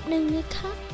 ป๊บหนึ่งนะคะ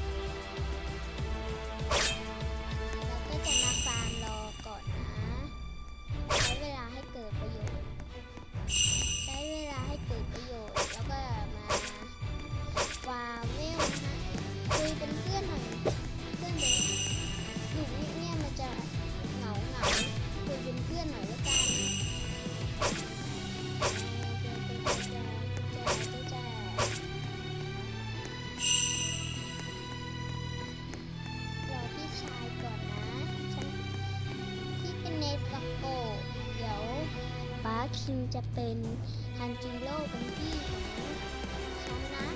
ป๊าคิมจะเป็นฮันจิโร่เป็นพี่ของฉันนะ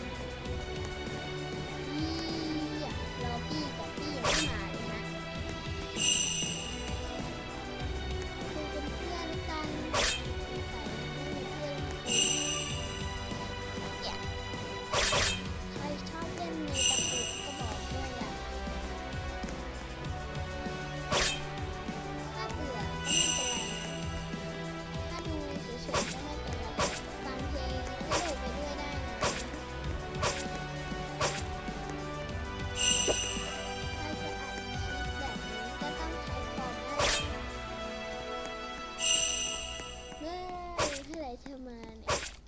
ทำมาเนี่ย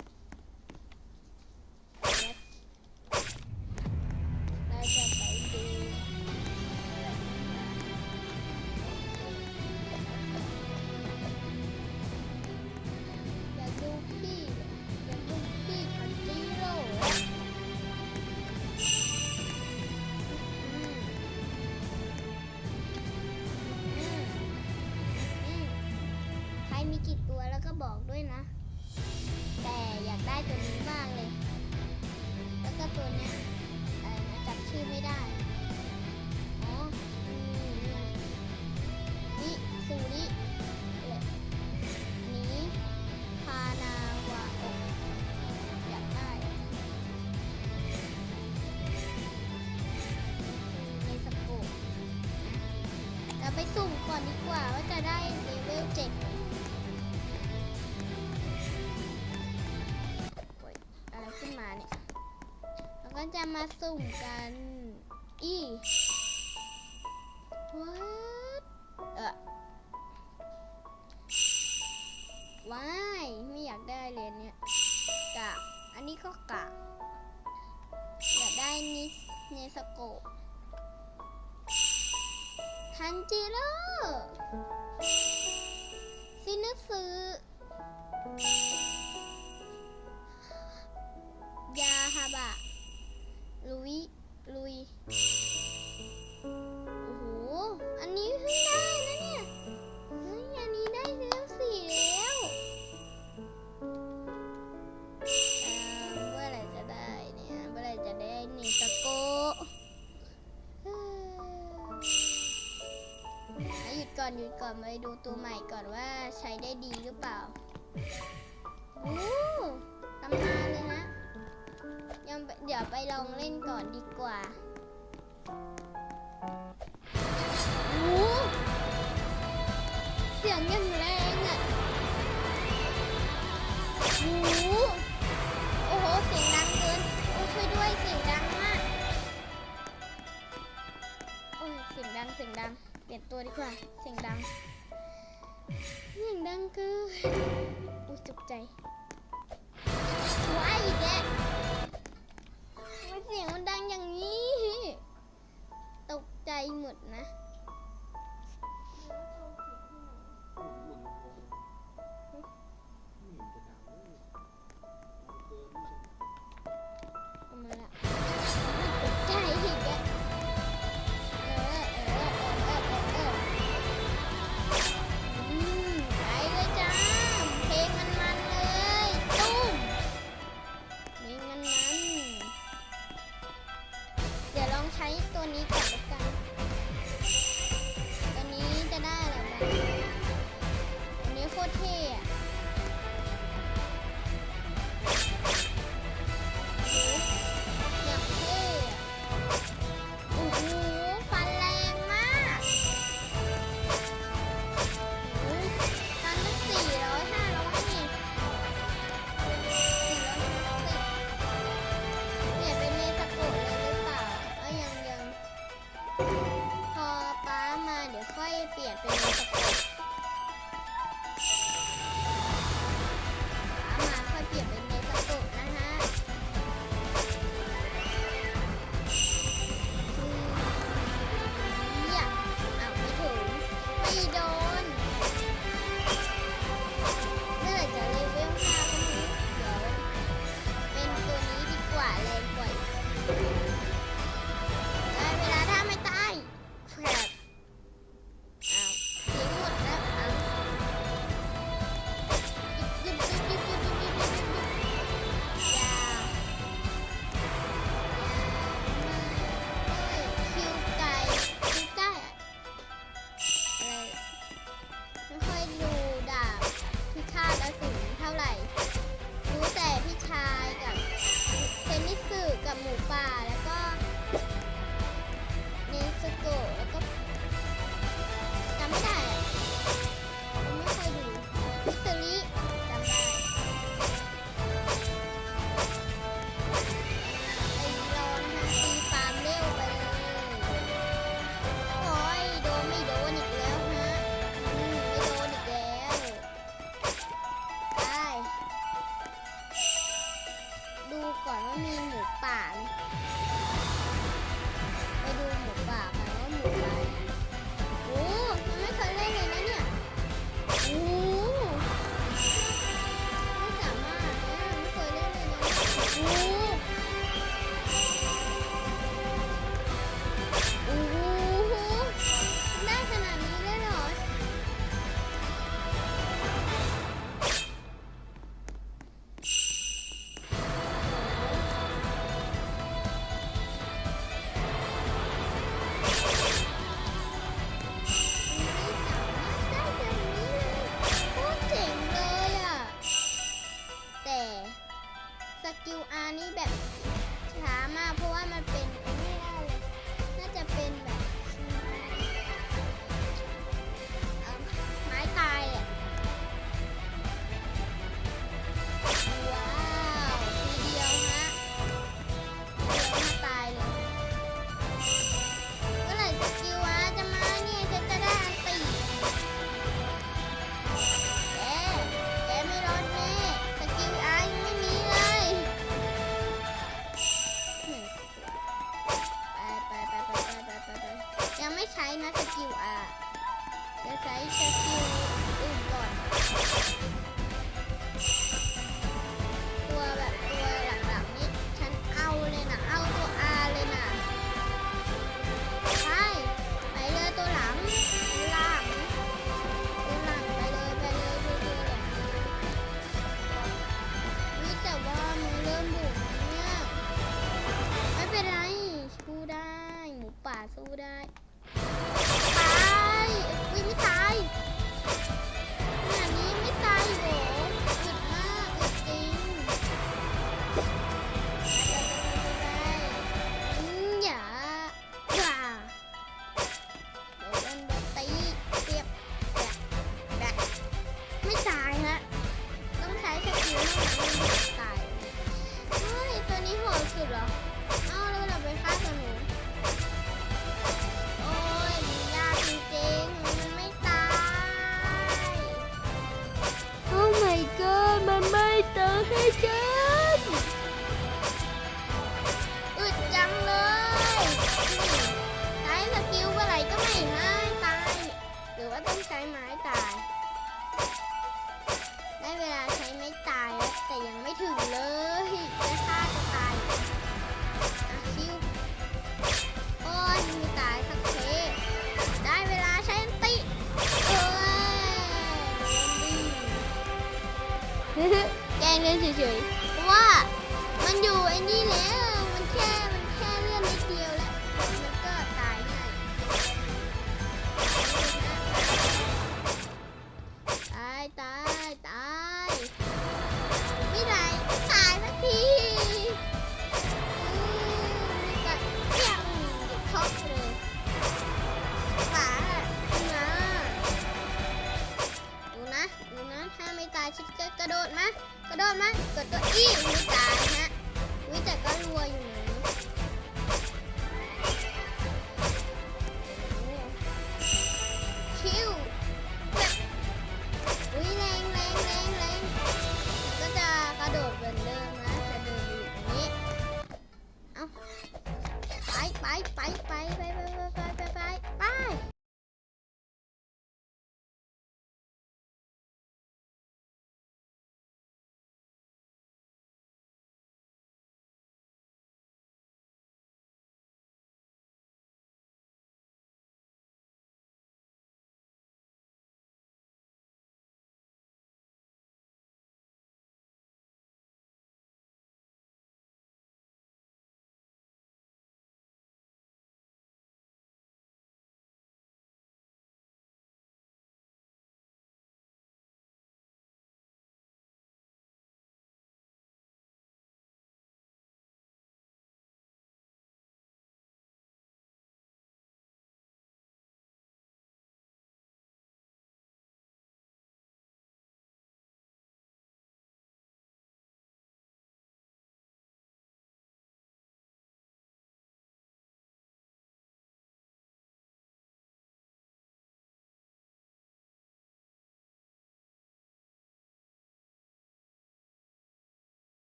เจ็บอะไรขึ้นมาเนี่ยเราก็จะมาสุ่มกัน อีวัดเออว้ายไม่อยากได้เลยเนี่ยกะอันนี้ก็กะอยากได้นิสเนสโกทันจิโร่ ซื้อยาฮาบะลุย ลุย โอ้โห อันนี้พิ่งได้นะเนี่ย เฮ้อันนี้ได้เรื่สี่แล้ว เออเมื่อไหร่จะได้เนี่ย เมื่อไหร่จะได้เนตโกหยุดก่อนหยุดก่อนไปดูตัวใหม่ก่อนว่า ใช้ได้ดีหรือเปล่า กูตกใจว้าอีกแล้วเสียงมันดังอย่างนี้ ตกใจหมดนะ Thank you.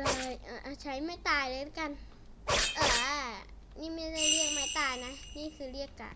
ตายใช้ไม่ตายเลยกัน เออ นี่ไม่ได้เรียกไม้ตายนะ นี่คือเรียกกะ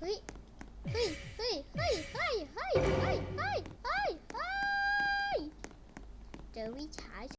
เฮ้ย เฮ้ย เฮ้ย เฮ้ย เฮ้ย เฮ้ย เฮ้ย เฮ้ย เฮ้ย เจอวิชา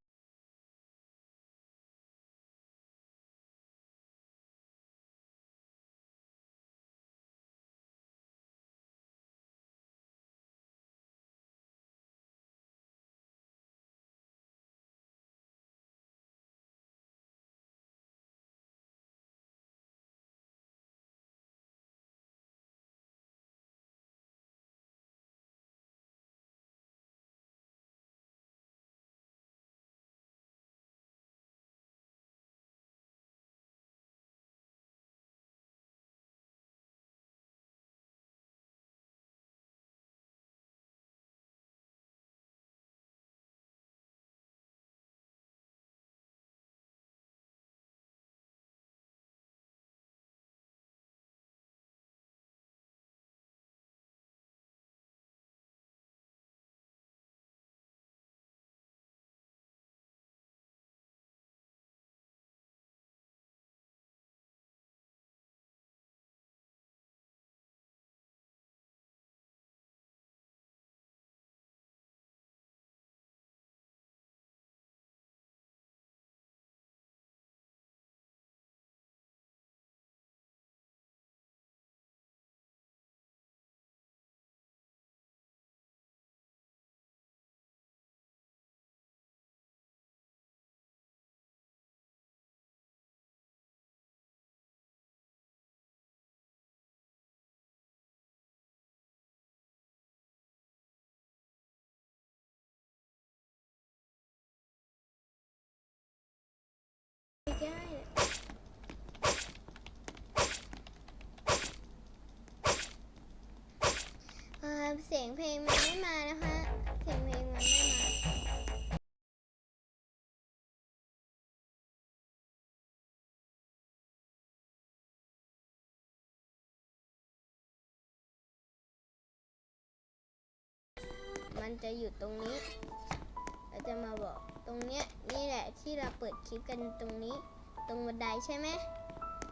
ใช่เสียงเพลงมันไม่มานะคะ เสียงเพลงมันไม่มามันจะอยู่ตรงนี้ เราจะมาบอก ตรงเนี้ยนี่แหละที่เราเปิดคลิปกันตรงนี้ ตรงบันไดใช่ไหม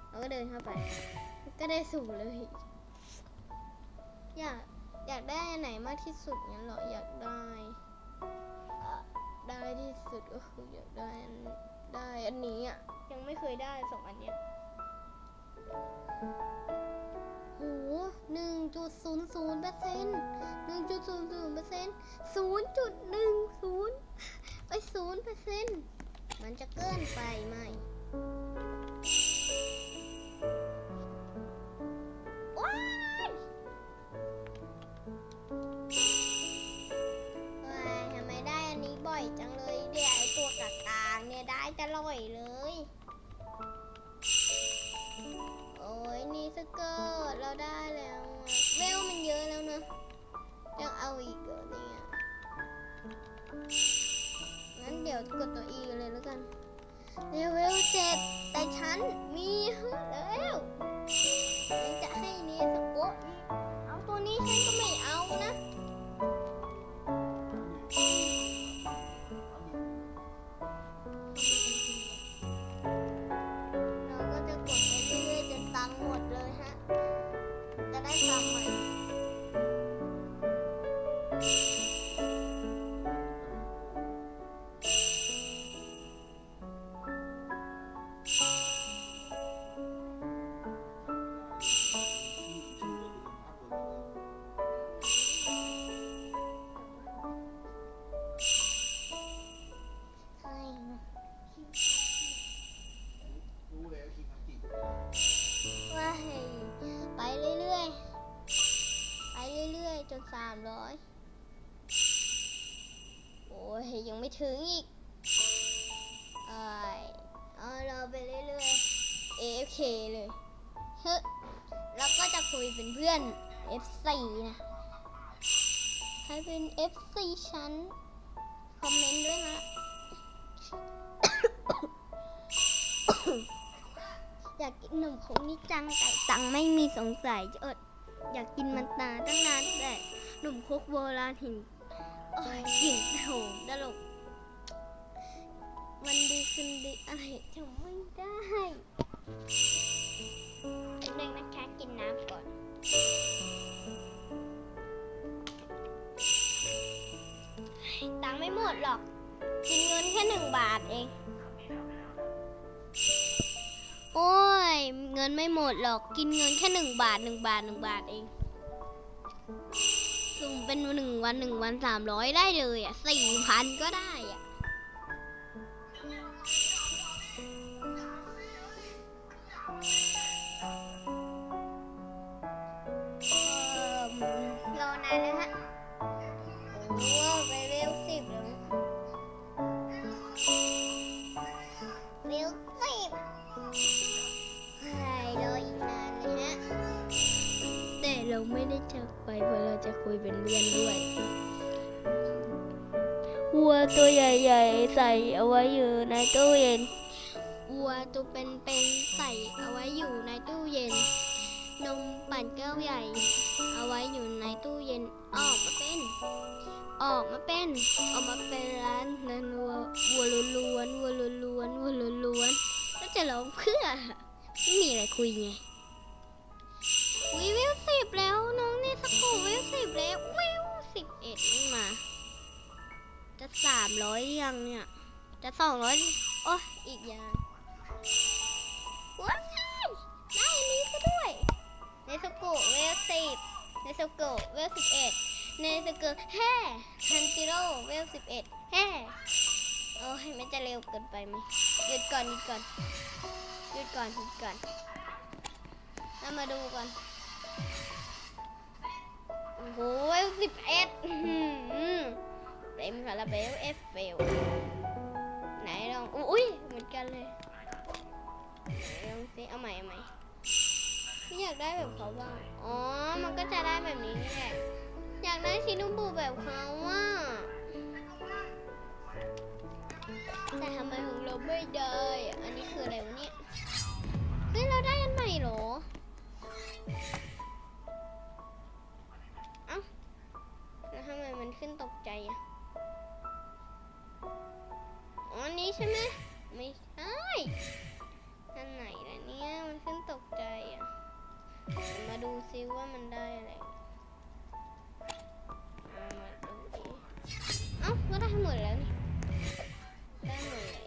เราก็เดินเข้าไป ก็ได้สูงเลย อยากอยากได้อันไหนมากที่สุดงั้นเหรออยากได้ได้ที่สุดก็คืออยากได้อันได้อันนี้อะยังไม่เคยได้สองอันเนี้ย หหนึ่งจุดศูนย์ศูนย์เปอร์เซ็นต์หนึ่งจุดศูนย์ศูนย์เปอร์เซ็นต์ศูนย์จุดหนึ่งศูนย์ไปศูนย์เปอร์เซ็นต์มันจะเกินไปไหม F4 นะ ใครเป็น F4 ฉัน คอมเมนต์ด้วยนะ อยากกินขนมครกนี่จังแต่ตังไม่มีสงสัยจะอด อยากกินมันตาตั้งนานแต่ขนมครกโบราณหินโอ้ยกลิ่นโหมตลกวันดีคืนดีอะไรทำไม่ได้แป๊บนึงนะคะกินน้ำก่อน ตังค์ไม่หมดหรอก กินเงินแค่หนึ่งบาทเอง โอ้ย เงินไม่หมดหรอก กินเงินแค่หนึ่งบาทหนึ่งบาทหนึ่งบาทเองสุ่มเป็นหนึ่งวันหนึ่งวันสามร้อยได้เลยอะสี่พันก็ได้อะ จากไปเพราะเราจะคุยเป็นเพื่อนด้วยวัวตัวใหญ่ๆ ใส่เอาไว้อยู่ในตู้เย็นวัวตัวเป็นๆใส่เอาไว้อยู่ในตู้เย็น นมปั่นแก้วใหญ่ เอาไว้อยู่ในตู้เย็นออกมาเป็น ออกมาเป็นออกมาเป็นร้านนันวัววัวล้วนวัวล้วนวัวล้วนแล้วจะร้องเพื่อไม่มีอะไรคุยไงวิวสิบแล้ว น้องนี่สกูวิวสิบแล้ววิวสิบเอ็ดไม่มา จะสามร้อยยังเนี่ย จะสองร้อยโอ้อีกอย่างว้ายได้อันนี้ก็ด้วยเนสโกะเวลสิบเนสโกะเวลสิบเอ็ดเนสโกะแฮ่ทันจิโร่เวลสิบเอ็ดแฮ่โอ้ยมันจะเร็วเกินไปไหมหยุดก่อนหยุดก่อนหยุดก่อนหยุดก่อนแล้วมาดูก่อน โอ้โหเวลสิบเอ็ดเต็มคาราเบลเอฟเฟลไหนลอง อุ้ยเหมือนกันเลยลองสิเอาใหม่เอาใหม่ไม่อยากได้แบบเขาบ้าง อ๋อ มันก็จะได้แบบนี้นี่แหละ อยากได้ชินุ่มบุแบบเขาว่าแต่ทำไมของเราไม่ได้ อันนี้คืออะไรวะเนี่ย เฮ้ย เราได้อันใหม่เหรอ มันขึ้นตกใจอะอันนี้ใช่ไหมไม่ใช่อันไหนล่ะเนี่ย มันขึ้นตกใจอะมาดูซิว่ามันได้อะไรมาดูดิเอ้าก็ได้หมดแล้วนี่ได้หมดแล้ว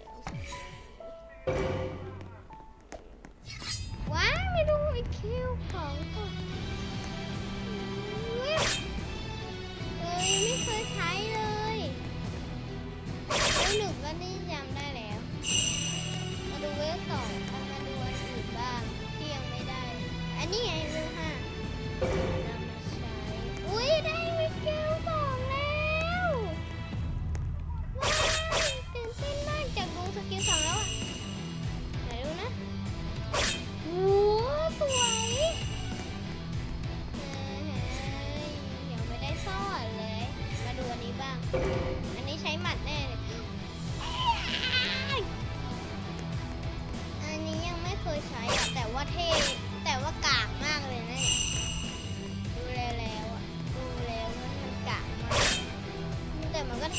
ว้าไม่ดูไอ้คิวของก่อน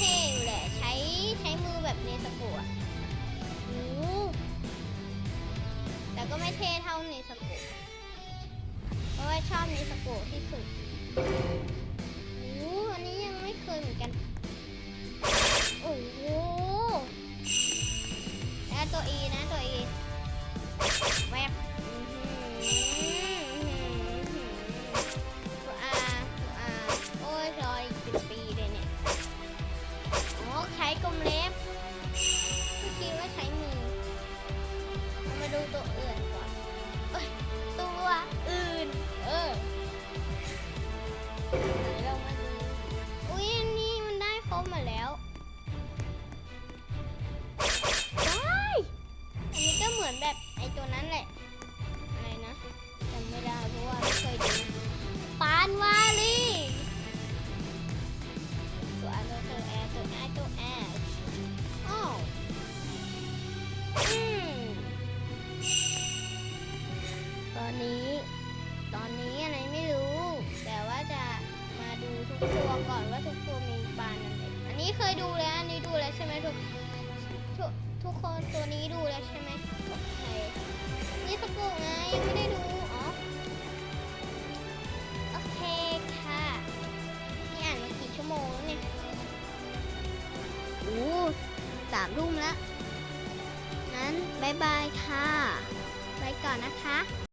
เท่อยู่แหละ ใช้ใช้มือแบบเนสโกะอะโอ้แต่ก็ไม่เท่เท่าเนสโกะเพราะว่าชอบเนสโกะที่สุดโอ้อันนี้ยังไม่เคยเหมือนกัน โอ้โหแล้วตัว E นะตัว E แวบ